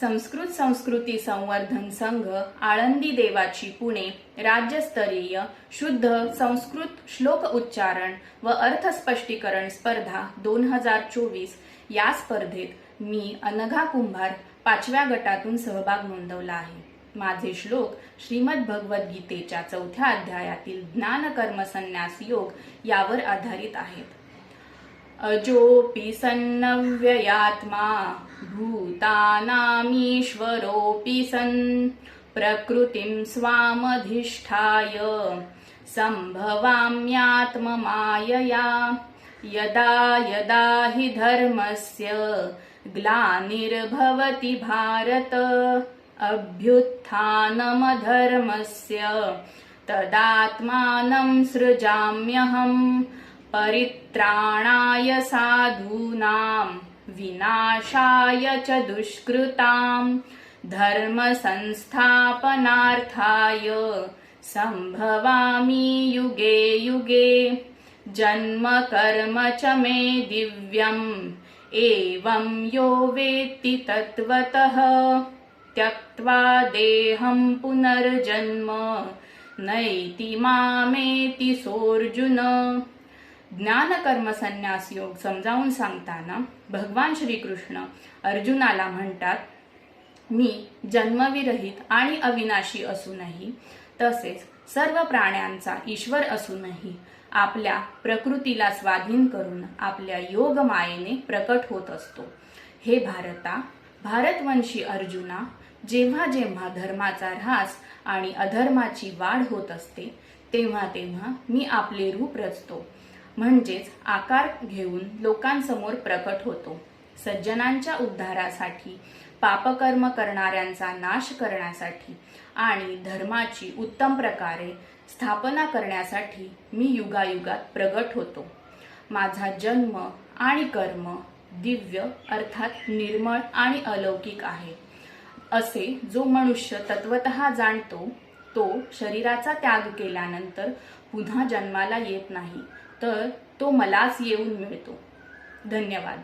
संस्कृत संस्कृती संवर्धन संघ आळंदी देवाची पुणे राज्यस्तरीय शुद्ध संस्कृत श्लोक उच्चारण व अर्थस्पष्टीकरण स्पर्धा दोन हजार चोवीस या स्पर्धेत मी अनघा कुंभार पाचव्या गटातून सहभाग नोंदवला आहे. माझे श्लोक श्रीमद भगवद्गीतेच्या चौथ्या अध्यायातील ज्ञान कर्म संन्यास योग यावर आधारित आहेत. अजोऽपि सन्नव्ययात्मा भूतानामीश्वरोऽपि सन् प्रकृतिं स्वामधिष्ठाय सम्भवाम्यात्ममायया यदा यदा हि धर्मस्य ग्लानिर्भवति भारत अभ्युत्थानमधर्मस्य तदात्मानं सृजाम्यहम् परित्राणाय साधूनां विनाशाय च दुष्कृताम् धर्मसंस्थापनार्थाय सम्भवामि युगे युगे। जन्म कर्म च मे दिव्यम् एवं यो वेत्ति तत्त्वतः। त्यक्त्वा देहं पुनर्जन्म नैति मामेति सोऽर्जुन ज्ञानकर्म संन्यास योग समजावून सांगताना भगवान श्रीकृष्ण अर्जुनाला म्हणतात मी जन्मविरहित आणि अविनाशी असूनही तसेच सर्व प्राण्यांचा ईश्वर असूनही आपल्या प्रकृतीला स्वाधीन करून आपल्या योग मायेने प्रकट होत असतो. हे भारता भारतवंशी अर्जुना जेव्हा जेव्हा धर्माचा ऱ्हास आणि अधर्माची वाढ होत असते तेव्हा तेव्हा मी आपले रूप रचतो. म्हणजेच आकार घेऊन लोकांसमोर प्रकट होतो. सज्जनांच्या उद्धारासाठी पापकर्म करणाऱ्यांचा नाश करण्यासाठी आणि धर्माची उत्तम प्रकारे स्थापना करण्यासाठी मी युगायुगात प्रगट होतो. माझा जन्म आणि कर्म दिव्य अर्थात निर्मळ आणि अलौकिक आहे. असे जो मनुष्य तत्वत जाणतो तो शरीराचा त्याग केल्यानंतर पुन्हा जन्माला येत नाही तर तो मलाच येऊन मिळतो. धन्यवाद.